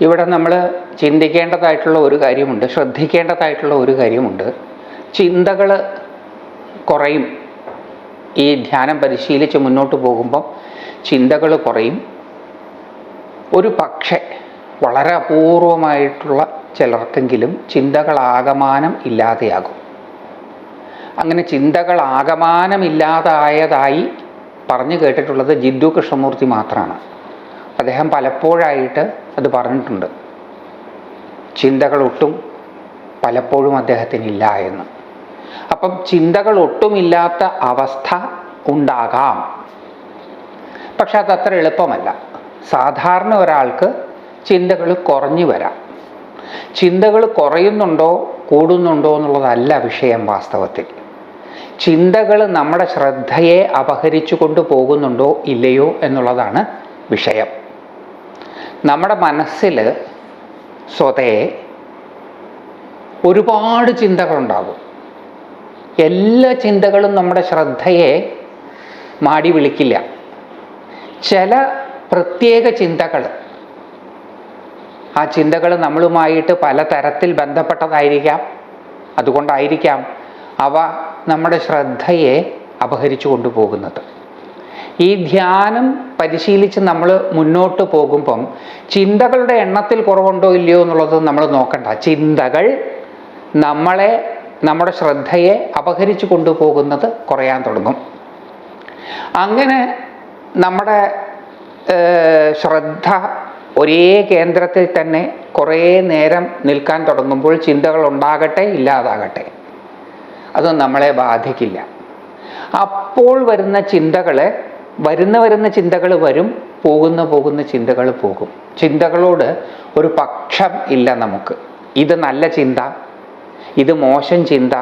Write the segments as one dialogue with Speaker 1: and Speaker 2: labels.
Speaker 1: ഇവിടെ നമ്മൾ ചിന്തിക്കേണ്ടതായിട്ടുള്ള ഒരു കാര്യമുണ്ട് ശ്രദ്ധിക്കേണ്ടതായിട്ടുള്ള ഒരു കാര്യമുണ്ട്. ചിന്തകൾ കുറയും. ഈ ധ്യാനം പരിശീലിച്ച് മുന്നോട്ട് പോകുമ്പം ചിന്തകൾ കുറയും. ഒരു പക്ഷേ വളരെ അപൂർവമായിട്ടുള്ള ചിലർക്കെങ്കിലും ചിന്തകളാകമാനം ഇല്ലാതെയാകും. അങ്ങനെ ചിന്തകൾ ഇല്ലാതായതായി പറഞ്ഞു കേട്ടിട്ടുള്ളത് ജിദ്ദു കൃഷ്ണമൂർത്തി മാത്രമാണ്. അദ്ദേഹം പലപ്പോഴായിട്ട് അത് പറഞ്ഞിട്ടുണ്ട്. ചിന്തകൾ ഒട്ടും പലപ്പോഴും അദ്ദേഹത്തിനില്ല എന്ന്. അപ്പം ചിന്തകൾ ഒട്ടുമില്ലാത്ത അവസ്ഥ ഉണ്ടാകാം. പക്ഷെ അതത്ര എളുപ്പമല്ല. സാധാരണ ഒരാൾക്ക് ചിന്തകൾ കുറഞ്ഞു വരാം. ചിന്തകൾ കുറയുന്നുണ്ടോ കൂടുന്നുണ്ടോ എന്നുള്ളതല്ല വിഷയം വാസ്തവത്തിൽ. ചിന്തകൾ നമ്മുടെ ശ്രദ്ധയെ അപഹരിച്ചു കൊണ്ടു പോകുന്നുണ്ടോ ഇല്ലയോ എന്നുള്ളതാണ് വിഷയം. നമ്മുടെ മനസ്സിൽ സ്വതേ ഒരുപാട് ചിന്തകളുണ്ടാകും. എല്ലാ ചിന്തകളും നമ്മുടെ ശ്രദ്ധയെ മാടി വിളിക്കില്ല. ചില പ്രത്യേക ചിന്തകൾ ആ ചിന്തകൾ നമ്മളുമായിട്ട് പലതരത്തിൽ ബന്ധപ്പെട്ടതായിരിക്കാം. അതുകൊണ്ടായിരിക്കാം അവ നമ്മുടെ ശ്രദ്ധയെ അപഹരിച്ചു കൊണ്ടുപോകുന്നത്. ഈ ധ്യാനം പരിശീലിച്ച് നമ്മൾ മുന്നോട്ട് പോകുമ്പം ചിന്തകളുടെ എണ്ണത്തിൽ കുറവുണ്ടോ ഇല്ലയോ എന്നുള്ളത് നമ്മൾ നോക്കണ്ട. ചിന്തകൾ നമ്മളെ നമ്മുടെ ശ്രദ്ധയെ അപഹരിച്ചു കൊണ്ടുപോകുന്നത് കുറയാൻ തുടങ്ങും. അങ്ങനെ നമ്മുടെ ശ്രദ്ധ ഒരേ കേന്ദ്രത്തിൽ തന്നെ കുറേ നേരം നിൽക്കാൻ തുടങ്ങുമ്പോൾ ചിന്തകൾ ഉണ്ടാകട്ടെ ഇല്ലാതാകട്ടെ. അത് നമ്മളെ ബാധിക്കില്ല. അപ്പോൾ വരുന്ന ചിന്തകളെ വരുന്ന വരുന്ന ചിന്തകൾ വരും പോകുന്ന പോകുന്ന ചിന്തകൾ പോകും. ചിന്തകളോട് ഒരു പക്ഷം ഇല്ല നമുക്ക്. ഇത് നല്ല ചിന്ത ഇത് മോശം ചിന്ത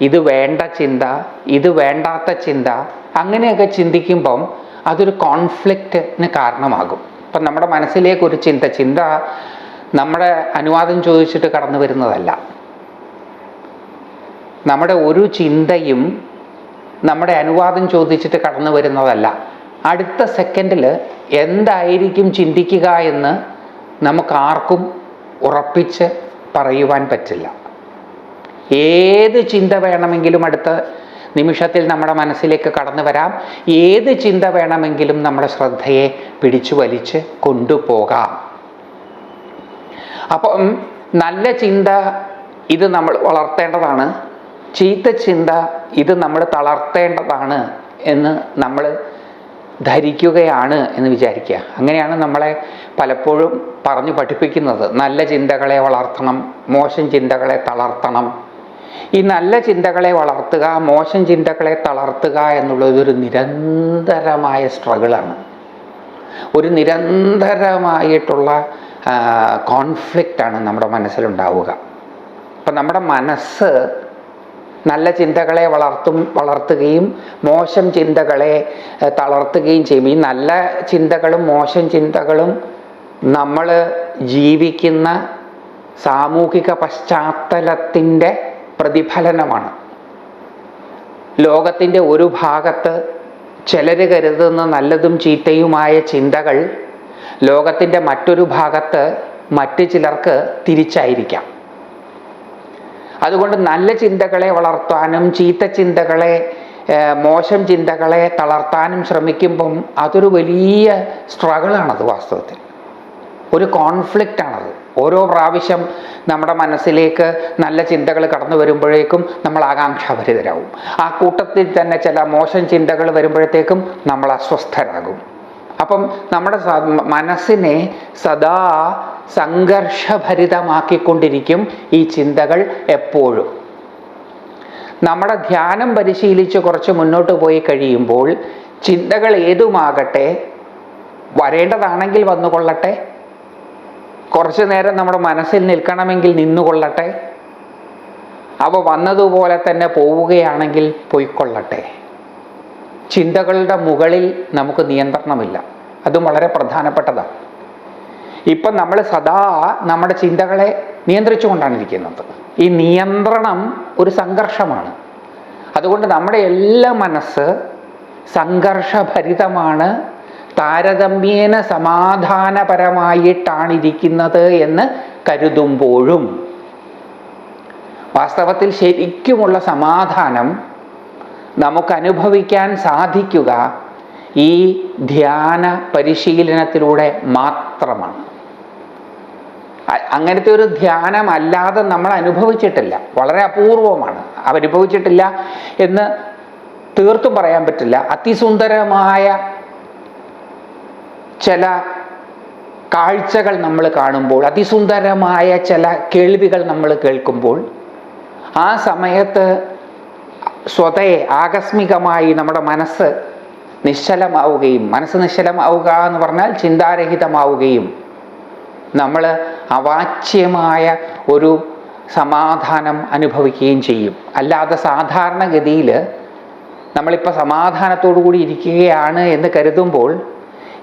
Speaker 1: ഇത് വേണ്ട ചിന്ത ഇത് വേണ്ടാത്ത ചിന്ത അങ്ങനെയൊക്കെ ചിന്തിക്കുമ്പം അതൊരു കോൺഫ്ലിക്റ്റിന് കാരണമാകും. ഇപ്പം നമ്മുടെ മനസ്സിലേക്ക് ഒരു ചിന്ത ചിന്ത നമ്മുടെ അനുവാദം ചോദിച്ചിട്ട് കടന്നു വരുന്നതല്ല. നമ്മുടെ ഒരു ചിന്തയും നമ്മുടെ അനുവാദം ചോദിച്ചിട്ട് കടന്നു വരുന്നതല്ല. അടുത്ത സെക്കൻഡിൽ എന്തായിരിക്കും ചിന്തിക്കുക എന്ന് നമുക്കാർക്കും ഉറപ്പിച്ച് പറയുവാൻ പറ്റില്ല. ഏത് ചിന്ത വേണമെങ്കിലും അടുത്ത നിമിഷത്തിൽ നമ്മുടെ മനസ്സിലേക്ക് കടന്നു വരാം. ഏത് ചിന്ത വേണമെങ്കിലും നമ്മുടെ ശ്രദ്ധയെ പിടിച്ചു വലിച്ച് കൊണ്ടുപോകാം. അപ്പം നല്ല ചിന്ത ഇത് നമ്മൾ വളർത്തേണ്ടതാണ്. ചീത്ത ചിന്ത ഇത് നമ്മൾ തളർത്തേണ്ടതാണ് എന്ന് നമ്മൾ ധരിക്കുകയാണ് എന്ന് വിചാരിക്കുക. അങ്ങനെയാണ് നമ്മളെ പലപ്പോഴും പറഞ്ഞു പഠിപ്പിക്കുന്നത്. നല്ല ചിന്തകളെ വളർത്തണം മോശം ചിന്തകളെ തളർത്തണം. ഈ നല്ല ചിന്തകളെ വളർത്തുക മോശം ചിന്തകളെ തളർത്തുക എന്നുള്ളത് ഒരു നിരന്തരമായ സ്ട്രഗിളാണ്. ഒരു നിരന്തരമായിട്ടുള്ള കോൺഫ്ലിക്റ്റാണ് നമ്മുടെ മനസ്സിലുണ്ടാവുക. അപ്പം നമ്മുടെ മനസ്സ് നല്ല ചിന്തകളെ വളർത്തും വളർത്തുകയും മോശം ചിന്തകളെ തളർത്തുകയും ചെയ്യും. ഈ നല്ല ചിന്തകളും മോശം ചിന്തകളും നമ്മൾ ജീവിക്കുന്ന സാമൂഹിക പശ്ചാത്തലത്തിന്റെ പ്രതിഫലനമാണ്. ലോകത്തിന്റെ ഒരു ഭാഗത്ത് ചിലർ കരുതുന്ന നല്ലതും ചീത്തയുമായ ചിന്തകൾ ലോകത്തിന്റെ മറ്റൊരു ഭാഗത്ത് മറ്റു ചിലർക്ക് തിരിച്ചായിരിക്കാം. അതുകൊണ്ട് നല്ല ചിന്തകളെ വളർത്താനും ചീത്ത ചിന്തകളെ മോശം ചിന്തകളെ തളർത്താനും ശ്രമിക്കുമ്പം അതൊരു വലിയ സ്ട്രഗിളാണത് വാസ്തവത്തിൽ. ഒരു കോൺഫ്ലിക്റ്റ് ആണത് ഓരോ പ്രാവശ്യം നമ്മുടെ മനസ്സിലേക്ക് നല്ല ചിന്തകൾ കടന്നു വരുമ്പോഴേക്കും നമ്മൾ ആകാംക്ഷാഭരിതരാകും. ആ കൂട്ടത്തിൽ തന്നെ ചില മോശം ചിന്തകൾ വരുമ്പോഴത്തേക്കും നമ്മൾ അസ്വസ്ഥരാകും. അപ്പം നമ്മുടെ മനസ്സിനെ സദാ സംഘർഷഭരിതമാക്കിക്കൊണ്ടിരിക്കും ഈ ചിന്തകൾ എപ്പോഴും. നമ്മുടെ ധ്യാനം പരിശീലിച്ച് കുറച്ച് മുന്നോട്ട് പോയി കഴിയുമ്പോൾ ചിന്തകൾ ഏതുമാകട്ടെ വരേണ്ടതാണെങ്കിൽ വന്നുകൊള്ളട്ടെ കുറച്ചു നേരം നമ്മുടെ മനസ്സിൽ നിൽക്കണമെങ്കിൽ നിന്നുകൊള്ളട്ടെ അവ വന്നതുപോലെ തന്നെ പോവുകയാണെങ്കിൽ പോയിക്കൊള്ളട്ടെ. ചിന്തകളുടെ മുകളിൽ നമുക്ക് നിയന്ത്രണമില്ല. അതും വളരെ പ്രധാനപ്പെട്ടതാണ്. ഇപ്പം നമ്മൾ സദാ നമ്മുടെ ചിന്തകളെ നിയന്ത്രിച്ചു കൊണ്ടാണ് ഇരിക്കുന്നത്. ഈ നിയന്ത്രണം ഒരു സംഘർഷമാണ്. അതുകൊണ്ട് നമ്മുടെ എല്ലാ മനസ്സ് സംഘർഷഭരിതമാണ്. താരതമ്യേന സമാധാനപരമായിട്ടാണിരിക്കുന്നത് എന്ന് കരുതുമ്പോഴും വാസ്തവത്തിൽ ശരിക്കുമുള്ള സമാധാനം നമുക്ക് അനുഭവിക്കാൻ സാധിക്കുക ഈ ധ്യാന പരിശീലനത്തിലൂടെ മാത്രമാണ്. അങ്ങനത്തെ ഒരു ധ്യാനമല്ലാതെ നമ്മൾ അനുഭവിച്ചിട്ടില്ല. വളരെ അപൂർവമാണ്. അനുഭവിച്ചിട്ടില്ല എന്ന് തീർത്തും പറയാൻ പറ്റില്ല. അതിസുന്ദരമായ ചില കാഴ്ചകൾ നമ്മൾ കാണുമ്പോൾ അതിസുന്ദരമായ ചില കേൾവികൾ നമ്മൾ കേൾക്കുമ്പോൾ ആ സമയത്ത് സ്വതയെ ആകസ്മികമായി നമ്മുടെ മനസ്സ് നിശ്ചലമാവുകയും മനസ്സ് നിശ്ചലമാവുക എന്ന് പറഞ്ഞാൽ ചിന്താരഹിതമാവുകയും നമ്മൾ അവാച്യമായ ഒരു സമാധാനം അനുഭവിക്കുകയും ചെയ്യും. അല്ലാതെ സാധാരണഗതിയിൽ നമ്മളിപ്പോൾ സമാധാനത്തോടു കൂടി ഇരിക്കുകയാണ് എന്ന് കരുതുമ്പോൾ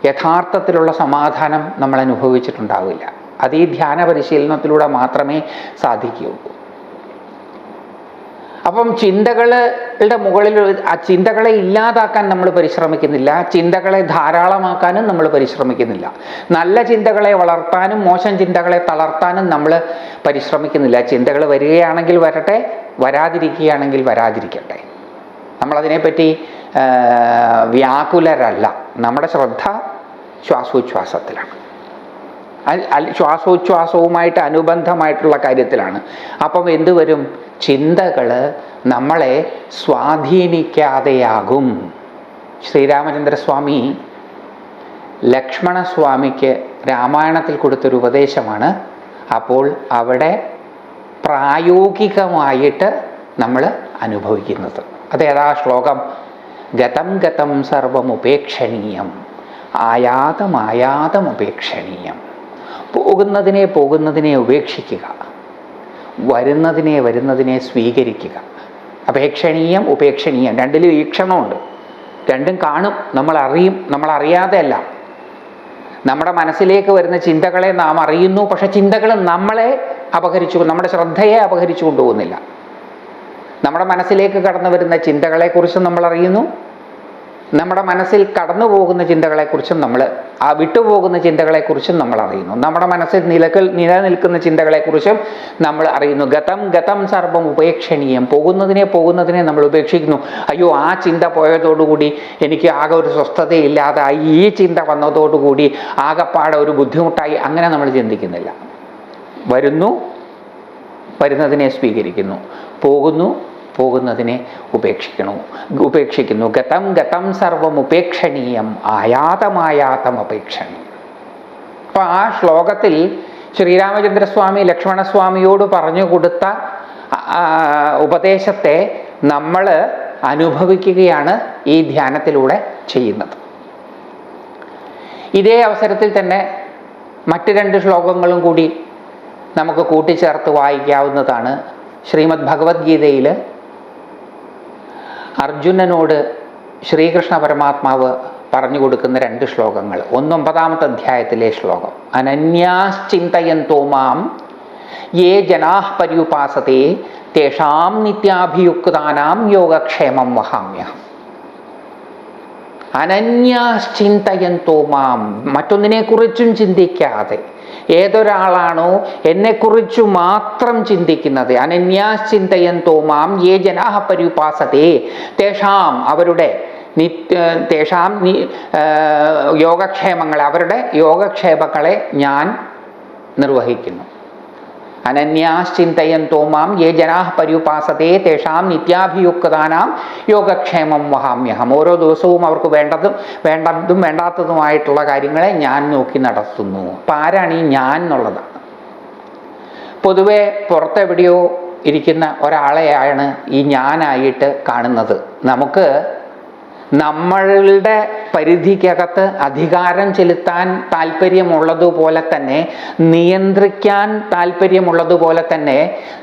Speaker 1: യഥാർത്ഥത്തിലുള്ള സമാധാനം നമ്മൾ അനുഭവിച്ചിട്ടുണ്ടാവില്ല അത് ഈ ധ്യാന പരിശീലനത്തിലൂടെ മാത്രമേ സാധിക്കുകയുള്ളൂ. അപ്പം ചിന്തകളുടെ മുകളിൽ ആ ചിന്തകളെ ഇല്ലാതാക്കാൻ നമ്മൾ പരിശ്രമിക്കുന്നില്ല. ചിന്തകളെ ധാരാളമാക്കാനും നമ്മൾ പരിശ്രമിക്കുന്നില്ല. നല്ല ചിന്തകളെ വളർത്താനും മോശം ചിന്തകളെ തളർത്താനും നമ്മൾ പരിശ്രമിക്കുന്നില്ല. ചിന്തകൾ വരികയാണെങ്കിൽ വരട്ടെ വരാതിരിക്കുകയാണെങ്കിൽ വരാതിരിക്കട്ടെ. നമ്മളതിനെപ്പറ്റി വ്യാകുലരല്ല. നമ്മുടെ ശ്രദ്ധ ശ്വാസോച്ഛ്വാസത്തിലാണ്. ശ്വാസോച്ഛ്വാസവുമായിട്ട് അനുബന്ധമായിട്ടുള്ള കാര്യത്തിലാണ്. അപ്പം എന്തുവരും ചിന്തകൾ നമ്മളെ സ്വാധീനിക്കാതെയാകും. ശ്രീരാമചന്ദ്രസ്വാമി ലക്ഷ്മണസ്വാമിക്ക് രാമായണത്തിൽ കൊടുത്തൊരു ഉപദേശമാണ്. അപ്പോൾ അവിടെ പ്രായോഗികമായിട്ട് നമ്മൾ അനുഭവിക്കുന്നത്. അതേതാ ശ്ലോകം? ഗതം ഗതം സർവമുപേക്ഷണീയം. ആയാതമായാതമുപേക്ഷണീയം പോകുന്നതിനെ പോകുന്നതിനെ ഉപേക്ഷിക്കുക. വരുന്നതിനെ വരുന്നതിനെ സ്വീകരിക്കുക. അപേക്ഷണീയം ഉപേക്ഷണീയം. രണ്ടിലും വീക്ഷണമുണ്ട് രണ്ടും കാണും. നമ്മൾ അറിയും നമ്മൾ അറിയാതെയല്ല നമ്മുടെ മനസ്സിലേക്ക് വരുന്ന ചിന്തകളെ നാം അറിയുന്നു. പക്ഷെ ചിന്തകൾ നമ്മളെ അപഹരിച്ചു നമ്മുടെ ശ്രദ്ധയെ അപഹരിച്ചു കൊണ്ടുപോകുന്നില്ല. നമ്മുടെ മനസ്സിലേക്ക് കടന്നു വരുന്ന ചിന്തകളെക്കുറിച്ചും നമ്മൾ അറിയുന്നു നമ്മുടെ മനസ്സിൽ കടന്നു പോകുന്ന ചിന്തകളെക്കുറിച്ചും നമ്മൾ ആ വിട്ടുപോകുന്ന ചിന്തകളെക്കുറിച്ചും നമ്മൾ അറിയുന്നു. നമ്മുടെ മനസ്സിൽ നിലകൾ നിലനിൽക്കുന്ന ചിന്തകളെക്കുറിച്ചും നമ്മൾ അറിയുന്നു. ഗതം ഗതം സർവം ഉപേക്ഷണീയം. പോകുന്നതിനെ പോകുന്നതിനെ നമ്മൾ ഉപേക്ഷിക്കുന്നു. അയ്യോ ആ ചിന്ത പോയതോടുകൂടി എനിക്ക് ആകെ ഒരു സ്വസ്ഥതയില്ലാതായി. ഈ ചിന്ത വന്നതോടുകൂടി ആകെപ്പാടെ ഒരു ബുദ്ധിമുട്ടായി. അങ്ങനെ നമ്മൾ ചിന്തിക്കുന്നില്ല. വരുന്നു വരുന്നതിനെ സ്വീകരിക്കുന്നു. പോകുന്നു പോകുന്നതിനെ ഉപേക്ഷിക്കണു. ഉപേക്ഷിക്കുന്നു. ഗതം ഗതം സർവം ഉപേക്ഷണീയം. ആയാതമായാതം അപേക്ഷണീയം. അപ്പോൾ ആ ശ്ലോകത്തിൽ ശ്രീരാമചന്ദ്രസ്വാമി ലക്ഷ്മണസ്വാമിയോട് പറഞ്ഞു കൊടുത്ത ഉപദേശത്തെ നമ്മൾ അനുഭവിക്കുകയാണ് ഈ ധ്യാനത്തിലൂടെ ചെയ്യുന്നത്. ഇതേ അവസരത്തിൽ തന്നെ മറ്റ് രണ്ട് ശ്ലോകങ്ങളും കൂടി നമുക്ക് കൂട്ടിച്ചേർത്ത് വായിക്കാവുന്നതാണ്. ശ്രീമദ് ഭഗവത്ഗീതയിൽ അർജുനനോട് ശ്രീകൃഷ്ണ പരമാത്മാവ് പറഞ്ഞു കൊടുക്കുന്ന രണ്ട് ശ്ലോകങ്ങൾ. ഒന്നൊമ്പതാമത്തെ അധ്യായത്തിലെ ശ്ലോകം. അനന്യാശ്ചിന്തയന്തോ മാം യേ ജനാ പര്യുപാസത്തെ തേഷാം നിത്യാഭിയുക്താനാം യോഗക്ഷേമം വഹാമ്യഹം. അനന്യാശ്ചിന്തയന്തോ മാം മറ്റൊന്നിനെക്കുറിച്ചും ചിന്തിക്കാതെ ഏതൊരാളാണോ എന്നെക്കുറിച്ച് മാത്രം ചിന്തിക്കുന്നത്. അനന്യാശ്ചിന്തയൻ തോമാം യേ ജനാഹ പരിപാസതേ. തേഷാം അവരുടെ നിത്യ തേഷാം യോഗക്ഷേമങ്ങളെ അവരുടെ യോഗക്ഷേമങ്ങളെ ഞാൻ നിർവഹിക്കുന്നു. അനന്യാശ്ചിന്തയന്തോ മാം യേ ജനാ പര്യുപാസത്തെ തേഷാം നിത്യാഭിയുക്താനാം യോഗക്ഷേമം വഹാമ്യഹം ഓരോ ദിവസവും അവർക്ക് വേണ്ടതും വേണ്ടതും വേണ്ടാത്തതുമായിട്ടുള്ള കാര്യങ്ങളെ ഞാൻ നോക്കി നടത്തുന്നു. അപ്പം ആരാണ് ഈ ഞാൻ എന്നുള്ളതാണ് പൊതുവെ പുറത്തെവിടെയോ ഇരിക്കുന്ന ഒരാളെയാണ് ഈ ഞാനായിട്ട് കാണുന്നത്. നമുക്ക് നമ്മളുടെ പരിധിക്കകത്ത് അധികാരം ചെലുത്താൻ താല്പര്യമുള്ളതുപോലെ തന്നെ നിയന്ത്രിക്കാൻ താല്പര്യമുള്ളതുപോലെ തന്നെ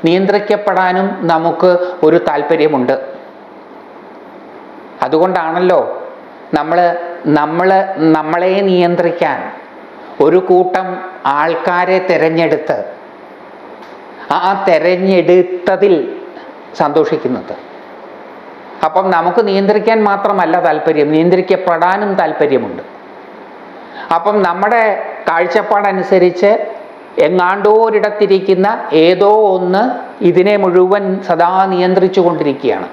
Speaker 1: നിയന്ത്രിക്കപ്പെടാനും നമുക്ക് ഒരു താല്പര്യമുണ്ട്. അതുകൊണ്ടാണല്ലോ നമ്മൾ നമ്മൾ നമ്മളെ നിയന്ത്രിക്കാൻ ഒരു കൂട്ടം ആൾക്കാരെ തിരഞ്ഞെടുത്ത് ആ തിരഞ്ഞെടുത്തതിൽ സന്തോഷിക്കുന്നത്. അപ്പം നമുക്ക് നിയന്ത്രിക്കാൻ മാത്രമല്ല താല്പര്യം. നിയന്ത്രിക്കപ്പെടാനും താല്പര്യമുണ്ട്. അപ്പം നമ്മുടെ കാഴ്ചപ്പാടനുസരിച്ച് എങ്ങാണ്ടോ ഒരിടത്തിരിക്കുന്ന ഏതോ ഒന്ന് ഇതിനെ മുഴുവൻ സദാ നിയന്ത്രിച്ചു കൊണ്ടിരിക്കുകയാണ്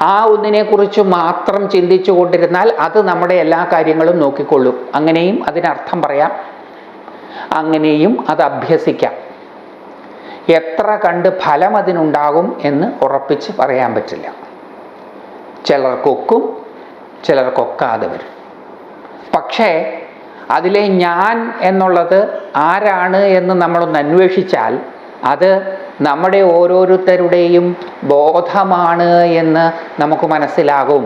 Speaker 1: ആ ഒന്നിനെക്കുറിച്ച് മാത്രം ചിന്തിച്ചു കൊണ്ടിരുന്നാൽ അത് നമ്മുടെ എല്ലാ കാര്യങ്ങളും നോക്കിക്കൊള്ളും. അങ്ങനെയും അതിനർത്ഥം പറയാം. അങ്ങനെയും അത് അഭ്യസിക്കാം. എത്ര കണ്ട് ഫലം അതിനുണ്ടാകും എന്ന് ഉറപ്പിച്ച് പറയാൻ പറ്റില്ല. ചിലർക്കൊക്കും ചിലർക്കൊക്കാതെ വരും. പക്ഷേ അതിലെ ഞാൻ എന്നുള്ളത് ആരാണ് എന്ന് നമ്മളൊന്ന് അന്വേഷിച്ചാൽ അത് നമ്മുടെ ഓരോരുത്തരുടെയും ബോധമാണ് എന്ന് നമുക്ക് മനസ്സിലാകും.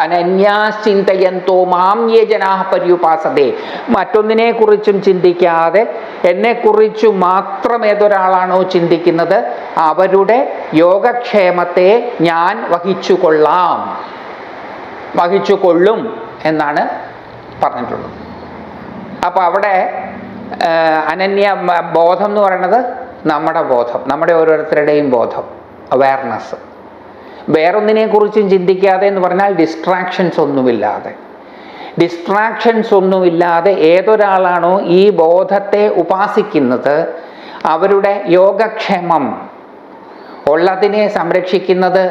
Speaker 1: അനന്യാശ്ചിന്തയന്തോ മാം യേ ജനാ പര്യുപാസതേ. മറ്റൊന്നിനെ കുറിച്ചും ചിന്തിക്കാതെ എന്നെക്കുറിച്ചു മാത്രം ഏതൊരാളാണോ ചിന്തിക്കുന്നത് അവരുടെ യോഗക്ഷേമത്തെ ഞാൻ വഹിച്ചു കൊള്ളാം വഹിച്ചു കൊള്ളും എന്നാണ് പറഞ്ഞിട്ടുള്ളത്. അപ്പോൾ അവിടെ അനന്യ ബോധം എന്ന് പറയുന്നത് നമ്മുടെ ബോധം നമ്മുടെ ഓരോരുത്തരുടെയും ബോധം അവയർനെസ് വേറൊന്നിനെ കുറിച്ചും ചിന്തിക്കാതെ എന്ന് പറഞ്ഞാൽ ഡിസ്ട്രാക്ഷൻസ് ഒന്നുമില്ലാതെ. ഡിസ്ട്രാക്ഷൻസ് ഒന്നുമില്ലാതെ ഏതൊരാളാണോ ഈ ബോധത്തെ ഉപാസിക്കുന്നത് അവരുടെ യോഗക്ഷേമം ഉള്ളതിനെ സംരക്ഷിക്കുന്നത്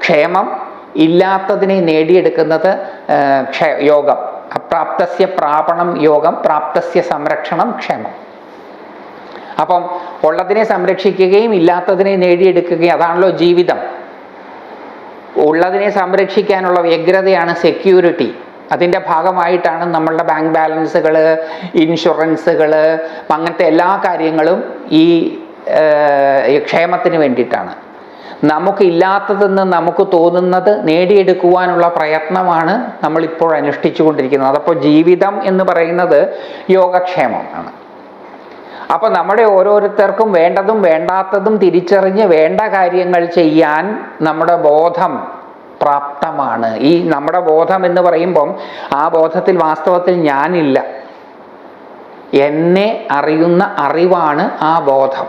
Speaker 1: ക്ഷേമം ഇല്ലാത്തതിനെ നേടിയെടുക്കുന്നത് യോഗം. അപ്രാപ്തസ്യ പ്രാപണം യോഗം പ്രാപ്തസ്യ സംരക്ഷണം ക്ഷേമം. അപ്പം ഉള്ളതിനെ സംരക്ഷിക്കുകയും ഇല്ലാത്തതിനെ നേടിയെടുക്കുകയും അതാണല്ലോ ജീവിതം. ഉള്ളതിനെ സംരക്ഷിക്കാനുള്ള വ്യഗ്രതയാണ് സെക്യൂരിറ്റി അതിന്റെ ഭാഗമായിട്ടാണ് നമ്മളുടെ ബാങ്ക് ബാലൻസുകൾ ഇൻഷുറൻസുകൾ അങ്ങനത്തെ എല്ലാ കാര്യങ്ങളും ഈ ക്ഷേമത്തിന് വേണ്ടിയിട്ടാണ്. നമുക്കില്ലാത്തതെന്ന് നമുക്ക് തോന്നുന്നത് നേടിയെടുക്കുവാനുള്ള പ്രയത്നമാണ് നമ്മളിപ്പോൾ അനുഷ്ഠിച്ചു കൊണ്ടിരിക്കുന്നത് അതപ്പോൾ ജീവിതം എന്ന് പറയുന്നത് യോഗക്ഷേമമാണ്. അപ്പൊ നമ്മുടെ ഓരോരുത്തർക്കും വേണ്ടതും വേണ്ടാത്തതും തിരിച്ചറിഞ്ഞ് വേണ്ട കാര്യങ്ങൾ ചെയ്യാൻ നമ്മുടെ ബോധം പ്രാപ്തമാണ്. ഈ നമ്മുടെ ബോധം എന്ന് പറയുമ്പം ആ ബോധത്തിൽ വാസ്തവത്തിൽ ഞാനില്ല. എന്നെ അറിയുന്ന അറിവാണ് ആ ബോധം.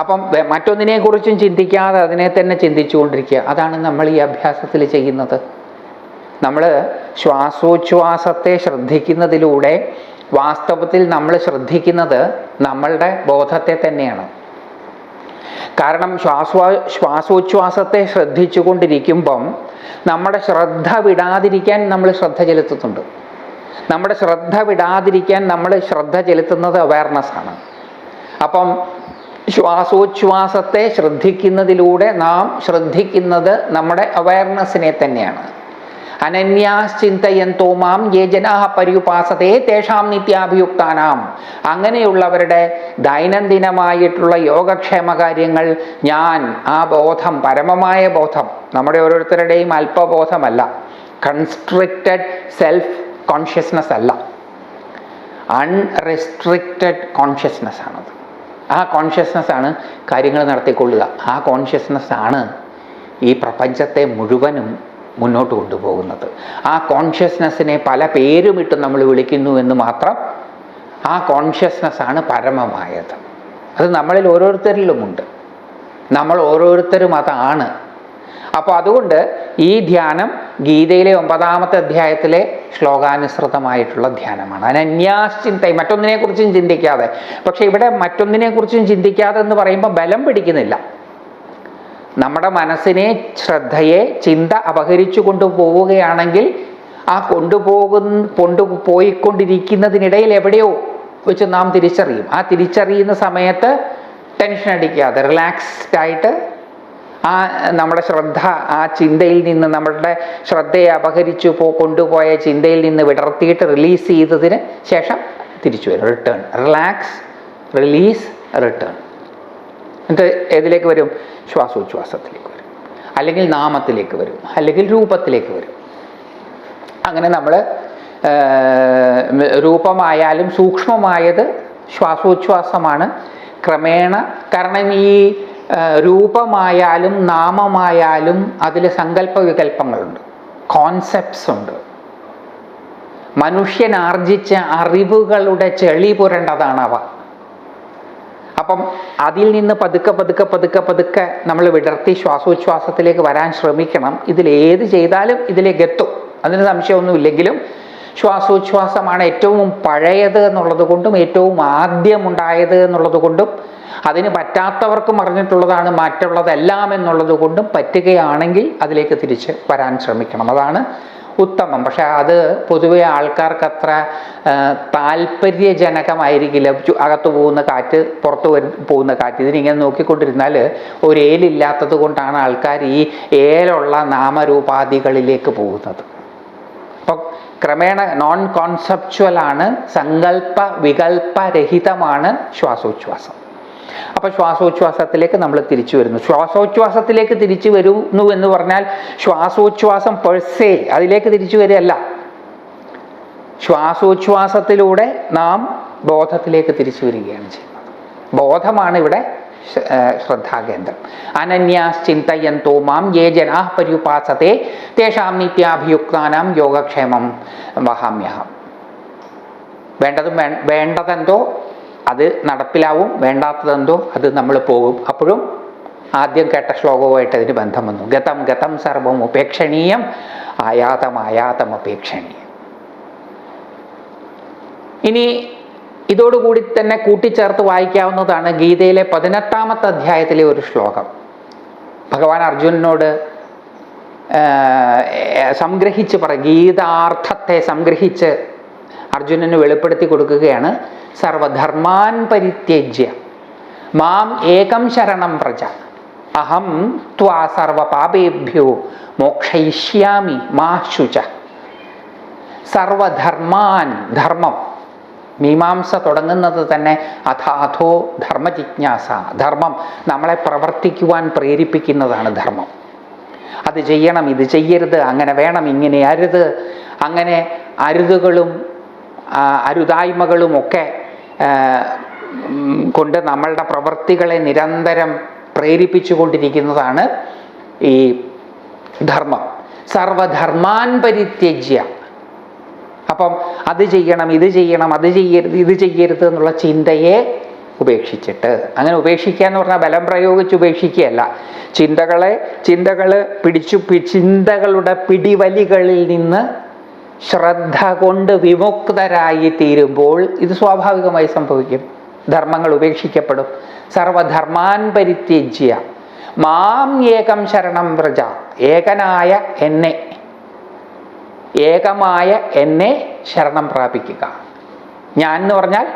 Speaker 1: അപ്പം മറ്റൊന്നിനെ കുറിച്ചും ചിന്തിക്കാതെ അതിനെ തന്നെ ചിന്തിച്ചുകൊണ്ടിരിക്കുക. അതാണ് നമ്മൾ ഈ അഭ്യാസത്തിൽ ചെയ്യുന്നത്. നമ്മൾ ശ്വാസോച്ഛ്വാസത്തെ ശ്രദ്ധിക്കുന്നതിലൂടെ വാസ്തവത്തിൽ നമ്മൾ ശ്രദ്ധിക്കുന്നത് നമ്മളുടെ ബോധത്തെ തന്നെയാണ്. കാരണം ശ്വാസോ ശ്വാസോച്ഛ്വാസത്തെ ശ്രദ്ധിച്ചുകൊണ്ടിരിക്കുമ്പം നമ്മുടെ ശ്രദ്ധ വിടാതിരിക്കാൻ നമ്മൾ ശ്രദ്ധ ചെലുത്തുന്നുണ്ട്. നമ്മുടെ ശ്രദ്ധ വിടാതിരിക്കാൻ നമ്മൾ ശ്രദ്ധ ചെലുത്തുന്നത് അവയർനെസ്സാണ് അപ്പം ശ്വാസോച്ഛ്വാസത്തെ ശ്രദ്ധിക്കുന്നതിലൂടെ നാം ശ്രദ്ധിക്കുന്നത് നമ്മുടെ അവയർനെസ്സിനെ തന്നെയാണ്. അനന്യാശ്ചിന്തയന്തോ മാം യേ ജനാ പര്യുപാസതേ തേഷാം നിത്യാഭിയുക്താനാം. അങ്ങനെയുള്ളവരുടെ ദൈനംദിനമായിട്ടുള്ള യോഗക്ഷേമ കാര്യങ്ങൾ ഞാൻ ആ ബോധം പരമമായ ബോധം നമ്മുടെ ഓരോരുത്തരുടെയും അല്പബോധമല്ല. കൺസ്ട്രിക്റ്റഡ് സെൽഫ് കോൺഷ്യസ്നസ് അല്ല. അൺറെസ്ട്രിക്റ്റഡ് കോൺഷ്യസ്നസ് ആണത്. ആ കോൺഷ്യസ്നസ് ആണ് കാര്യങ്ങൾ നടത്തിക്കൊള്ളുക. ആ കോൺഷ്യസ്നസ് ആണ് ഈ പ്രപഞ്ചത്തെ മുഴുവനും മുന്നോട്ട് കൊണ്ടുപോകുന്നത്. ആ കോൺഷ്യസ്നസ്സിനെ പല പേരുമിട്ട് നമ്മൾ വിളിക്കുന്നു എന്ന് മാത്രം ആ കോൺഷ്യസ്നെസ്സാണ് പരമമായത്. അത് നമ്മളിൽ ഓരോരുത്തരിലുമുണ്ട്. നമ്മൾ ഓരോരുത്തരും അതാണ്. അപ്പോൾ അതുകൊണ്ട് ഈ ധ്യാനം ഗീതയിലെ ഒമ്പതാമത്തെ അധ്യായത്തിലെ ശ്ലോകാനുസൃതമായിട്ടുള്ള ധ്യാനമാണ്. അനന്യാശ്ചിന്ത മറ്റൊന്നിനെക്കുറിച്ചും ചിന്തിക്കാതെ. പക്ഷേ ഇവിടെ മറ്റൊന്നിനെക്കുറിച്ചും ചിന്തിക്കാതെ എന്ന് പറയുമ്പോൾ ബലം പിടിക്കുന്നില്ല. നമ്മുടെ മനസ്സിനെ ശ്രദ്ധയെ ചിന്ത അപഹരിച്ചു കൊണ്ടുപോവുകയാണെങ്കിൽ ആ കൊണ്ടുപോകുന്ന കൊണ്ടുപോയിക്കൊണ്ടിരിക്കുന്നതിനിടയിൽ എവിടെയോ വെച്ച് നാം തിരിച്ചറിയും. ആ തിരിച്ചറിയുന്ന സമയത്ത് ടെൻഷൻ അടിക്കാതെ റിലാക്സ്ഡ് ആയിട്ട് ആ നമ്മുടെ ശ്രദ്ധ ആ ചിന്തയിൽ നിന്ന് നമ്മളുടെ ശ്രദ്ധയെ അപഹരിച്ചു പോ കൊണ്ടുപോയ ചിന്തയിൽ നിന്ന് വിടർത്തിയിട്ട് റിലീസ് ചെയ്തതിന് ശേഷം തിരിച്ചു വരും. റിട്ടേൺ റിലാക്സ് റിലീസ് റിട്ടേൺ എന്നിട്ട് ഏതിലേക്ക് വരും? ശ്വാസോച്ഛ്വാസത്തിലേക്ക് വരും. അല്ലെങ്കിൽ നാമത്തിലേക്ക് വരും. അല്ലെങ്കിൽ രൂപത്തിലേക്ക് വരും. അങ്ങനെ നമ്മൾ രൂപമായാലും സൂക്ഷ്മമായത് ശ്വാസോച്ഛ്വാസമാണ്. ക്രമേണ കാരണം ഈ രൂപമായാലും നാമമായാലും അതിൽ സങ്കല്പ വികല്പങ്ങളുണ്ട് കോൺസെപ്റ്റ്സ് ഉണ്ട്. മനുഷ്യൻ ആർജിച്ച അറിവുകളുടെ ചെളി പുരണ്ടതാണ് അവ അപ്പം അതിൽ നിന്ന് പതുക്കെ പതുക്കെ പതുക്കെ പതുക്കെ നമ്മൾ വിടർത്തി ശ്വാസോച്ഛ്വാസത്തിലേക്ക് വരാൻ ശ്രമിക്കണം. ഇതിലേത് ചെയ്താലും ഇതിലേക്ക് എത്തും. അതിന് സംശയമൊന്നുമില്ലെങ്കിലും ശ്വാസോച്ഛ്വാസമാണ് ഏറ്റവും പഴയത് എന്നുള്ളത് കൊണ്ടും ഏറ്റവും ആദ്യമുണ്ടായത് എന്നുള്ളത് കൊണ്ടും അതിന് പറ്റാത്തവർക്കും അറിഞ്ഞിട്ടുള്ളതാണ് മറ്റുള്ളതെല്ലാം എന്നുള്ളത് കൊണ്ടും പറ്റുകയാണെങ്കിൽ അതിലേക്ക് തിരിച്ച് വരാൻ ശ്രമിക്കണം. അതാണ് ഉത്തമം. പക്ഷെ അത് പൊതുവെ ആൾക്കാർക്ക് അത്ര താല്പര്യജനകമായിരിക്കില്ല. അകത്ത് പോകുന്ന കാറ്റ് പുറത്ത് വരു പോകുന്ന കാറ്റ്. ഇതിനിങ്ങനെ നോക്കിക്കൊണ്ടിരുന്നാൽ ഒരു ഏലില്ലാത്തത് കൊണ്ടാണ് ആൾക്കാർ ഈ ഏലുള്ള നാമരൂപാധികളിലേക്ക് പോകുന്നത്. അപ്പം ക്രമേണ നോൺ കോൺസെപ്ച്വൽ ആണ് സങ്കല്പ വികല്പരഹിതമാണ് ശ്വാസോച്ഛ്വാസം. അപ്പൊ ശ്വാസോച്ഛ്വാസത്തിലേക്ക് നമ്മൾ തിരിച്ചു വരുന്നു. ശ്വാസോച്ഛ്വാസത്തിലേക്ക് തിരിച്ചു വരുന്നു എന്ന് പറഞ്ഞാൽ ശ്വാസോച്ഛ്വാസം പെഴ്സേ അതിലേക്ക് തിരിച്ചു വരികയല്ല. ശ്വാസോച്ഛ്വാസത്തിലൂടെ നാം ബോധത്തിലേക്ക് തിരിച്ചു വരികയാണ് ചെയ്യുന്നത്. ബോധമാണ് ഇവിടെ ശ്രദ്ധാകേന്ദ്രം. അനന്യാശ്ചിന്തയന്തോ മാം യേ ജനാ പര്യുപാസത്തെ തേഷാം നിത്യാഭിയുക്താനാം യോഗക്ഷേമം വഹാമ്യഹം. വേണ്ടതും വേണ്ടതെന്തോ അത് നടപ്പിലാവും വേണ്ടാത്തതെന്തോ അത് നമ്മൾ പോകും. അപ്പോഴും ആദ്യം കേട്ട ശ്ലോകവുമായിട്ട് അതിന് ബന്ധം വന്നു. ഗതം ഗതം സർവം ഉപേക്ഷണീയം ആയാതം ആയാതം അപേക്ഷണീയം. ഇനി ഇതോടുകൂടി തന്നെ കൂട്ടിച്ചേർത്ത് വായിക്കാവുന്നതാണ് ഗീതയിലെ പതിനെട്ടാമത്തെ അധ്യായത്തിലെ ഒരു ശ്ലോകം. ഭഗവാൻ അർജുനനോട് സംഗ്രഹിച്ച് പറ ഗീതാർത്ഥത്തെ സംഗ്രഹിച്ച് അർജുനന് വെളിപ്പെടുത്തി കൊടുക്കുകയാണ്. സർവധർമാൻ പരിത്യജ്യ. മാം ഏകം ശരണം പ്രജ. അഹം ത്വാ സർവപാപേഭ്യോ മോക്ഷയിഷ്യാമി മാ ശുച. സർവധർമാൻ ധർമ്മം. മീമാംസ തുടങ്ങുന്നത് തന്നെ അഥാഥോ ധർമ്മജിജ്ഞാസ ധർമ്മം. നമ്മളെ പ്രവർത്തിക്കുവാൻ പ്രേരിപ്പിക്കുന്നതാണ് ധർമ്മം. അത് ചെയ്യണം ഇത് ചെയ്യരുത് അങ്ങനെ വേണം ഇങ്ങനെ അരുത്. അങ്ങനെ അരുതുകളും ആ, അരുതായ്മകളും ഒക്കെ കൊണ്ട് നമ്മളുടെ പ്രവൃത്തികളെ നിരന്തരം പ്രേരിപ്പിച്ചുകൊണ്ടിരിക്കുന്നതാണ് ഈ ധർമ്മം. സർവധർമാൻ പരിത്യജ്യ അപ്പം അത് ചെയ്യണം ഇത് ചെയ്യണം അത് ചെയ്യരുത് ഇത് ചെയ്യരുത് എന്നുള്ള ചിന്തയെ ഉപേക്ഷിച്ചിട്ട്. അങ്ങനെ ഉപേക്ഷിക്കുക എന്ന് പറഞ്ഞാൽ ബലം പ്രയോഗിച്ച് ഉപേക്ഷിക്കുകയല്ല. ചിന്തകളെ ചിന്തകൾ പിടിച്ചു ചിന്തകളുടെ പിടിവലികളിൽ നിന്ന് ശ്രദ്ധ കൊണ്ട് വിമുക്തരായി തീരുമ്പോൾ ഇത് സ്വാഭാവികമായി സംഭവിക്കും. ധർമ്മങ്ങൾ ഉപേക്ഷിക്കപ്പെടും. സർവധർമാൻ പരിത്യജ്യ. മാം ഏകം ശരണം വ്രജ. ഏകനായ എന്നെ. ഏകമായ എന്നെ ശരണം പ്രാപിക്കുക. ഞാൻ എന്ന് പറഞ്ഞാൽ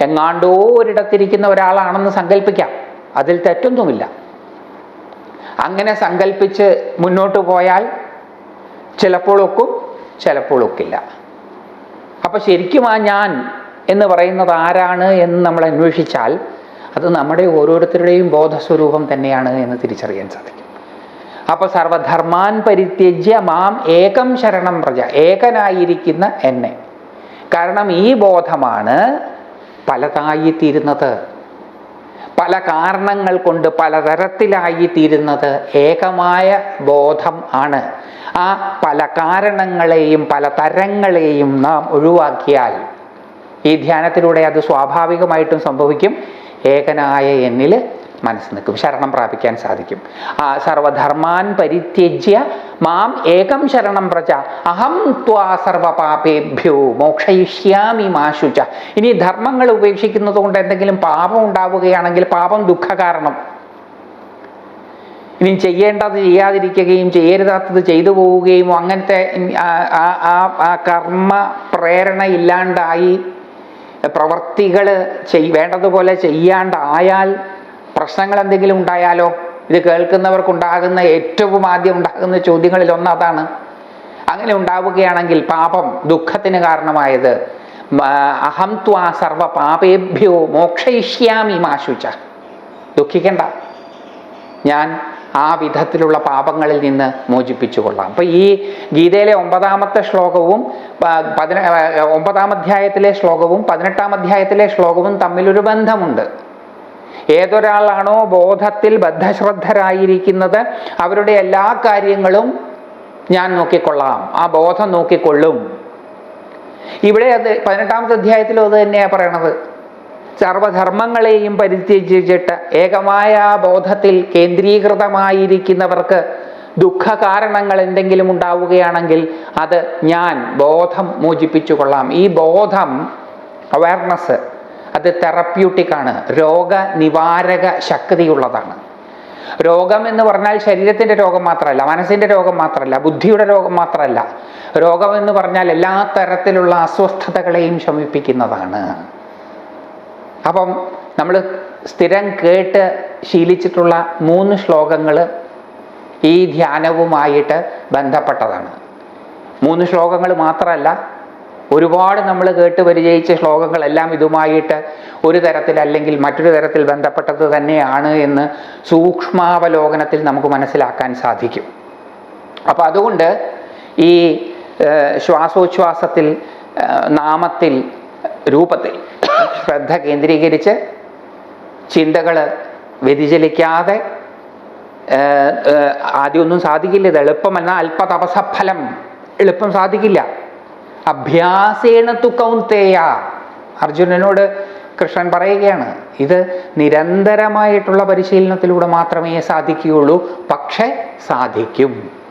Speaker 1: എങ്ങാണ്ടോ ഒരിടത്തിരിക്കുന്ന ഒരാളാണെന്ന് സങ്കല്പിക്കാം അതിൽ തെറ്റൊന്നുമില്ല. അങ്ങനെ സങ്കല്പിച്ച് മുന്നോട്ട് പോയാൽ ചിലപ്പോൾ ഒക്കും ചിലപ്പോൾ ഒക്കില്ല. അപ്പം ശരിക്കും ആ ഞാൻ എന്ന് പറയുന്നത് ആരാണ് എന്ന് നമ്മൾ അന്വേഷിച്ചാൽ അത് നമ്മുടെ ഓരോരുത്തരുടെയും ബോധസ്വരൂപം തന്നെയാണ് എന്ന് തിരിച്ചറിയാൻ സാധിക്കും. അപ്പോൾ സർവധർമാൻ പരിത്യജ്യ മാം ഏകം ശരണം പ്രജ ഏകനായിരിക്കുന്ന എന്നെ. കാരണം ഈ ബോധമാണ് പലതായി തീരുന്നത് പല കാരണങ്ങൾ കൊണ്ട് പലതരത്തിലായി തീരുന്നത് ഏകമായ ബോധം ആണ്. ആ പല കാരണങ്ങളെയും പല തരങ്ങളെയും നാം ഒഴിവാക്കിയാൽ ഈ ധ്യാനത്തിലൂടെ അത് സ്വാഭാവികമായിട്ടും സംഭവിക്കും. ഏകനായ എന്നിൽ മനസ്സ് നിൽക്കും ശരണം പ്രാപിക്കാൻ സാധിക്കും. ആ സർവധർമാൻ പരിത്യജ്യ മാം ഏകം ശരണം പ്രജ. അഹം ത്വാ സർവപാപേഭ്യോ മോക്ഷയിഷ്യാമി മാശുച. ഇനി ധർമ്മങ്ങൾ ഉപേക്ഷിക്കുന്നത് കൊണ്ട് എന്തെങ്കിലും പാപം ഉണ്ടാവുകയാണെങ്കിൽ പാപം ദുഃഖകാരണം. ഇനി ചെയ്യേണ്ടത് ചെയ്യാതിരിക്കുകയും ചെയ്യരുതാത്തത് ചെയ്തു പോവുകയും അങ്ങനത്തെ ആ കർമ്മ പ്രേരണ ഇല്ലാണ്ടായി പ്രവർത്തികൾ ചെയ് വേണ്ടതുപോലെ ചെയ്യാണ്ടായാൽ പ്രശ്നങ്ങൾ എന്തെങ്കിലും ഉണ്ടായാലോ? ഇത് കേൾക്കുന്നവർക്കുണ്ടാകുന്ന ഏറ്റവും ആദ്യം ഉണ്ടാകുന്ന ചോദ്യങ്ങളിൽ ഒന്ന് അതാണ്. അങ്ങനെ ഉണ്ടാവുകയാണെങ്കിൽ പാപം ദുഃഖത്തിന് കാരണമായത്. അഹം ത്വാ സർവ പാപേഭ്യോ മോക്ഷയിഷ്യാമി മാശുച. ദുഃഖിക്കണ്ട. ഞാൻ ആ വിധത്തിലുള്ള പാപങ്ങളിൽ നിന്ന് മോചിപ്പിച്ചു കൊള്ളാം അപ്പൊ ഈ ഗീതയിലെ ഒമ്പതാമത്തെ ശ്ലോകവും പതിന ഒമ്പതാം അധ്യായത്തിലെ ശ്ലോകവും പതിനെട്ടാം അധ്യായത്തിലെ ശ്ലോകവും തമ്മിലൊരു ബന്ധമുണ്ട്. ഏതൊരാളാണോ ബോധത്തിൽ ബദ്ധശ്രദ്ധരായിരിക്കുന്നത് അവരുടെ എല്ലാ കാര്യങ്ങളും ഞാൻ നോക്കിക്കൊള്ളാം. ആ ബോധം നോക്കിക്കൊള്ളും. ഇവിടെ അത് പതിനെട്ടാമത്തെ അധ്യായത്തിലും അത് തന്നെയാണ് പറയണത്. സർവധർമ്മങ്ങളെയും പരിത്യജിച്ചിട്ട് ഏകമായ ആ ബോധത്തിൽ കേന്ദ്രീകൃതമായിരിക്കുന്നവർക്ക് ദുഃഖകാരണങ്ങൾ എന്തെങ്കിലും ഉണ്ടാവുകയാണെങ്കിൽ അത് ഞാൻ ബോധം മോചിപ്പിച്ചു കൊള്ളാം ഈ ബോധം അവയർനെസ് അത് തെറപ്യൂട്ടിക് ആണ്. രോഗനിവാരക ശക്തിയുള്ളതാണ്. രോഗം എന്ന് പറഞ്ഞാൽ ശരീരത്തിന്റെ രോഗം മാത്രമല്ല മനസ്സിന്റെ രോഗം മാത്രമല്ല ബുദ്ധിയുടെ രോഗം മാത്രമല്ല. രോഗം എന്ന് പറഞ്ഞാൽ എല്ലാ തരത്തിലുള്ള അസ്വസ്ഥതകളെയും ശമിപ്പിക്കുന്നതാണ്. അപ്പം നമ്മൾ സ്ഥിരം കേട്ട് ശീലിച്ചിട്ടുള്ള മൂന്ന് ശ്ലോകങ്ങൾ ഈ ധ്യാനവുമായിട്ട് ബന്ധപ്പെട്ടതാണ്. മൂന്ന് ശ്ലോകങ്ങൾ മാത്രമല്ല ഒരുപാട് നമ്മൾ കേട്ട് പരിചയിച്ച ശ്ലോകങ്ങളെല്ലാം ഇതുമായിട്ട് ഒരു തരത്തിൽ അല്ലെങ്കിൽ മറ്റൊരു തരത്തിൽ ബന്ധപ്പെട്ടത് തന്നെയാണ് എന്ന് സൂക്ഷ്മാവലോകനത്തിൽ നമുക്ക് മനസ്സിലാക്കാൻ സാധിക്കും. അപ്പം അതുകൊണ്ട് ഈ ശ്വാസോച്ഛ്വാസത്തിൽ നാമത്തിൽ രൂപത്തിൽ ശ്രദ്ധ കേന്ദ്രീകരിച്ച് ചിന്തകൾ വ്യതിചലിക്കാതെ ആദ്യമൊന്നും സാധിക്കില്ല. ഇത് എളുപ്പമല്ല. അല്പതപസഫലം എളുപ്പം സാധിക്കില്ല. അഭ്യാസേന തു കൗന്തേയ. അർജുനനോട് കൃഷ്ണൻ പറയുകയാണ് ഇത് നിരന്തരമായിട്ടുള്ള പരിശീലനത്തിലൂടെ മാത്രമേ സാധിക്കുകയുള്ളൂ പക്ഷെ സാധിക്കും.